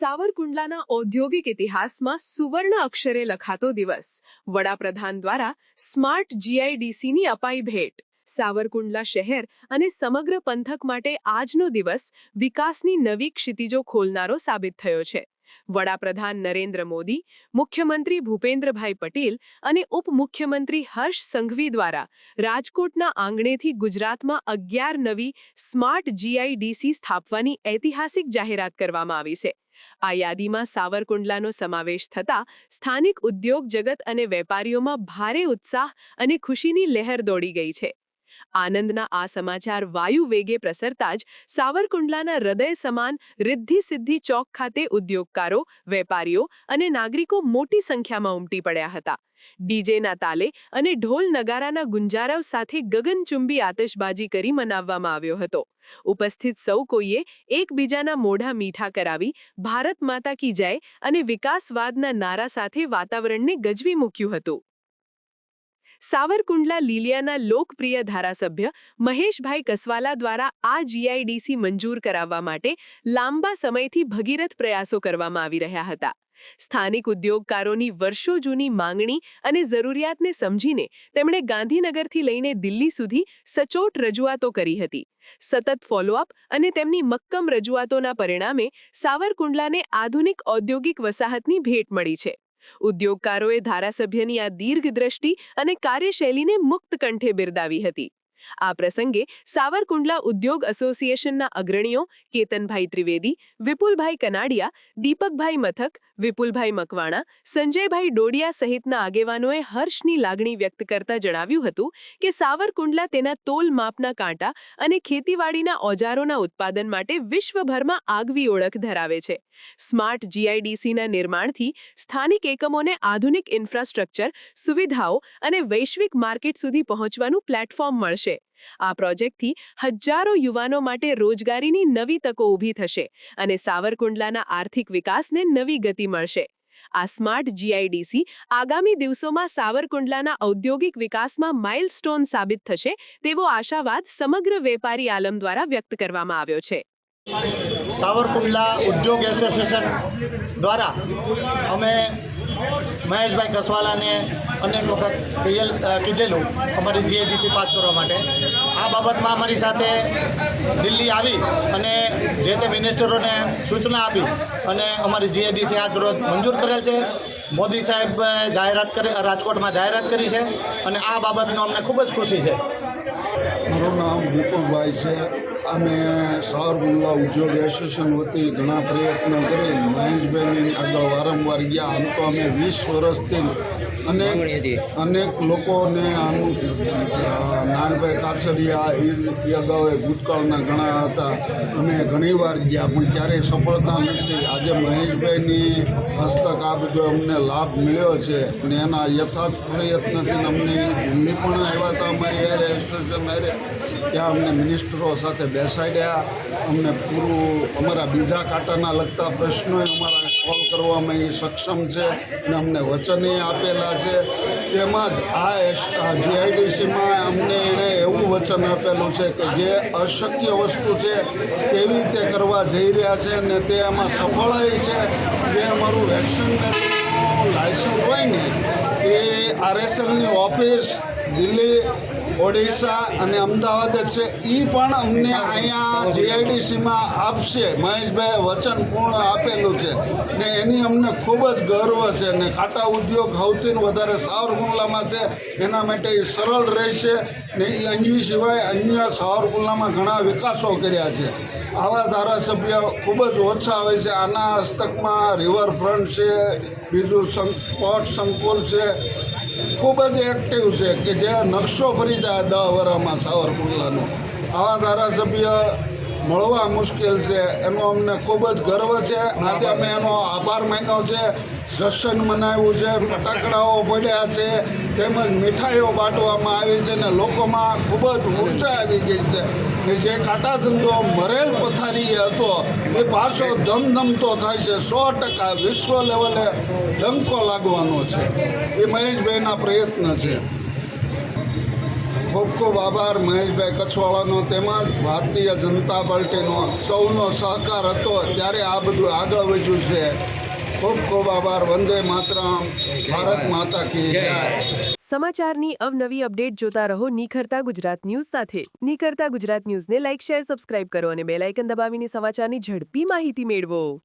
સાવરકુંડલાના ઔદ્યોગિક ઇતિહાસમાં સુવર્ણ અક્ષરે લખાતો દિવસ. વડાપ્રધાન દ્વારા સ્માર્ટ જીઆઈડીસીની અપાઈ ભેટ. સાવરકુંડલા શહેર અને સમગ્ર પંથક માટે આજનો દિવસ વિકાસની નવી ક્ષિતિજો ખોલનારો સાબિત થયો છે. વડાપ્રધાન નરેન્દ્ર મોદી, મુખ્યમંત્રી ભૂપેન્દ્રભાઈ પટેલ અને ઉપમુખ્યમંત્રી હર્ષ સંઘવી દ્વારા રાજકોટના આંગણેથી ગુજરાતમાં અગિયાર નવી સ્માર્ટ જીઆઈડીસી સ્થાપવાની ઐતિહાસિક જાહેરાત કરવામાં આવી છે. આ યાદીમાં સાવરકુંડલાનો સમાવેશ થતા સ્થાનિક ઉદ્યોગ જગત અને વેપારીઓમાં ભારે ઉત્સાહ અને ખુશીની લહેર દોડી ગઈ છે. આનંદના આ સમાચાર વાયુ વેગે પ્રસરતા જ સાવરકુંડલાના હૃદય સમાન રિદ્ધિ સિદ્ધિ ચોક ખાતે ઉદ્યોગકારો, વેપારીઓ અને નાગરિકો મોટી સંખ્યામાં ઉમટી પડ્યા હતા. ડીજેના તાલે અને ઢોલ નગારાના ગુંજારવ સાથે ગગનચુંબી આતશબાજી કરી મનાવવામાં આવ્યો હતો. ઉપસ્થિત સૌ કોઈએ એકબીજાના મોઢા મીઠા કરાવી, ભારત માતા કી જય અને વિકાસવાદના નારા સાથે વાતાવરણને ગજવી મૂક્યું હતું. સાવરકુંડલા લીલિયાના લોકપ્રિય ધારાસભ્ય મહેશભાઈ કસવાલા દ્વારા આ જીઆઈડીસી મંજૂર કરાવવા માટે લાંબા સમયથી ભગીરથ પ્રયાસો કરવામાં આવી રહ્યા હતા. સ્થાનિક ઉદ્યોગકારોની વર્ષો જૂની માંગણી અને જરૂરિયાતને સમજીને તેમણે ગાંધીનગરથી લઈને દિલ્હી સુધી સચોટ રજૂઆતો કરી હતી. સતત ફોલોઅપ અને તેમની મક્કમ રજૂઆતોના પરિણામે સાવરકુંડલાને આધુનિક ઔદ્યોગિક વસાહતની ભેટ મળી છે. ઉદ્યોગકારોએ ધારાસભ્યની આ દીર્ઘદ્રષ્ટિ અને કાર્યશૈલીને મુક્ત કંઠે બિરદાવી હતી. આ પ્રસંગે સાવરકુંડલા ઉદ્યોગ એસોસિએશનના અગ્રણીઓ કેતનભાઈ ત્રિવેદી, વિપુલભાઈ કનાડિયા, દીપકભાઈ મથક, વિપુલભાઈ મકવાણા, સંજયભાઈ ડોડિયા સહિતના આગેવાનોએ હર્ષની લાગણી વ્યક્ત કરતા જણાવ્યું હતું કે સાવરકુંડલા તેના તોલ માપના કાંટા અને ખેતીવાડીના ઓજારોના ઉત્પાદન માટે વિશ્વભરમાં આગવી ઓળખ ધરાવે છે. સ્માર્ટ જીઆઈડીસીના નિર્માણથી સ્થાનિક એકમોને આધુનિક ઇન્ફ્રાસ્ટ્રક્ચર, સુવિધાઓ અને વૈશ્વિક માર્કેટ સુધી પહોંચવાનું પ્લેટફોર્મ મળશે. આ પ્રોજેક્ટથી હજારો યુવાનો માટે રોજગારીની નવી તકો ઊભી થશે અને સાવરકુંડલાના આર્થિક વિકાસને નવી ગતિ મળશે. આ સ્માર્ટ જીઆઈડીસી આગામી દિવસોમાં સાવરકુંડલાના ઔદ્યોગિક વિકાસમાં માઇલસ્ટોન સાબિત થશે તેવો આશાવાદ સમગ્ર વેપારી આલમ દ્વારા વ્યક્ત કરવામાં આવ્યો છે. સાવરકુંડલા ઉદ્યોગ એસોસિએશન દ્વારા અમે મહેશભાઈ કસવાલાને અનેક વખત કહેલ કીધેલું અમારી જીએડીસી પાસ કરવા માટે. આ બાબતમાં અમારી સાથે દિલ્હી આવી અને જે તે મિનિસ્ટરોને સૂચના આપી અને અમારી જીએડીસી આજ રોજ મંજૂર કરેલ છે. મોદી સાહેબ જાહેરાત કરી રાજકોટમાં જાહેરાત કરી છે અને આ બાબતનો અમને ખૂબ જ ખુશી છે. મારું નામ વિપુલભાઈ છે. અમે સાવરકુંડલા ઉદ્યોગ એસોસિએશન વતી ઘણા પ્રયત્નો કરી મહેશભાઈની આગળ વારંવાર ગયા. આમ તો અમે વીસ વર્ષથી અનેક અનેક લોકોને આનું નાનભાઈ કાછડિયા એ અગાઉ એ ભૂતકાળના ઘણા હતા. અમે ઘણીવાર ગયા પણ ક્યારેય સફળતા નથી. આજે મહેશભાઈની હસ્તક આ બધો અમને લાભ મળ્યો છે અને એના યથાર્થ પ્રયત્નથી અમને દિલ્હી પણ આવ્યા હતા અમારી હારે એસોસિએશન એરે ત્યાં અમને મિનિસ્ટરો સાથે બેસાડ્યા. અમને પૂરું અમારા બીજા કાંટાના લગતા પ્રશ્નોએ અમારા સોલ્વ કરવામાં એ સક્ષમ છે અને અમને વચને આપેલા છે તેમજ આ જીઆઈડીસીમાં અમને એણે એવું વચન આપેલું છે કે જે અશક્ય વસ્તુ છે, કેવી રીતે કરવા જઈ રહ્યા છે અને તે એમાં સફળ છે. જે અમારું વેક્સિનેશનનું લાયસન્સ હોય ને, એ આરએસએલની ઓફિસ, દિલ્હી ઓડિશા અને અમદાવાદ જ છે. એ પણ અમને અહીંયા જીઆઈડીસીમાં આપશે. મહેશભાઈ વચન પૂર્ણ આપેલું છે. ને એની અમને ખૂબ જ ગર્વ છે ને ખાટા ઉદ્યોગ સૌથી વધારે સાવરકુંડલામાં છે. એના માટે એ સરળ રહેશે ને એ અંજી સિવાય અન્ય સાવરકુંડલામાં ઘણા વિકાસો કર્યા છે. આવા ધારાસભ્ય ખૂબ જ ઓછા હોય છે. આના હસ્તકમાં રિવરફ્રન્ટ છે, બીજું સ્પોર્ટ સંકુલ છે ખૂબ જ એક્ટિવ છે કે જે નકશો ફરી જાય દહ વર્ષમાં સાવરકુંડલાનો. આવા ધારાસભ્ય મળવા મુશ્કેલ છે. એનો અમને ખૂબ જ ગર્વ છે. આજે અમે એનો આભાર માન્યો છે. જશન મનાવ્યું છે. ફટાકડાઓ પડ્યા છે. તેમજ મીઠાઈઓ બાંટવામાં આવી છે અને લોકોમાં ખૂબ જ ઊર્જા આવી ગઈ છે કે જે કાંટા ધંધો મરેલ પથારી હતો, એ પાછો ધમધમતો થાય છે. સો ટકા વિશ્વ લેવલે ડંકો લાગવાનો છે. એ મહેશભાઈના પ્રયત્ન છે. ખૂબ આભાર, મહેશભાઈ કચ્છવાળાનો તેમજ ભારતીય જનતા પાર્ટીનો સૌનો સહકાર હતો, ત્યારે આ બધું આગળ વધ્યું છે. ખૂબ ખૂબ આભાર, વંદે માતરમ, ભારત માતા કી જય. સમાચારની અવનવી અપડેટ જોતા રહો નિખરતા ગુજરાત ન્યૂઝ સાથે. નિખરતા ગુજરાત ન્યૂઝને લાઇક, શેર, સબસ્ક્રાઇબ કરો અને બેલ આઇકન દબાવીને સમાચારની ઝડપી માહિતી મેળવો.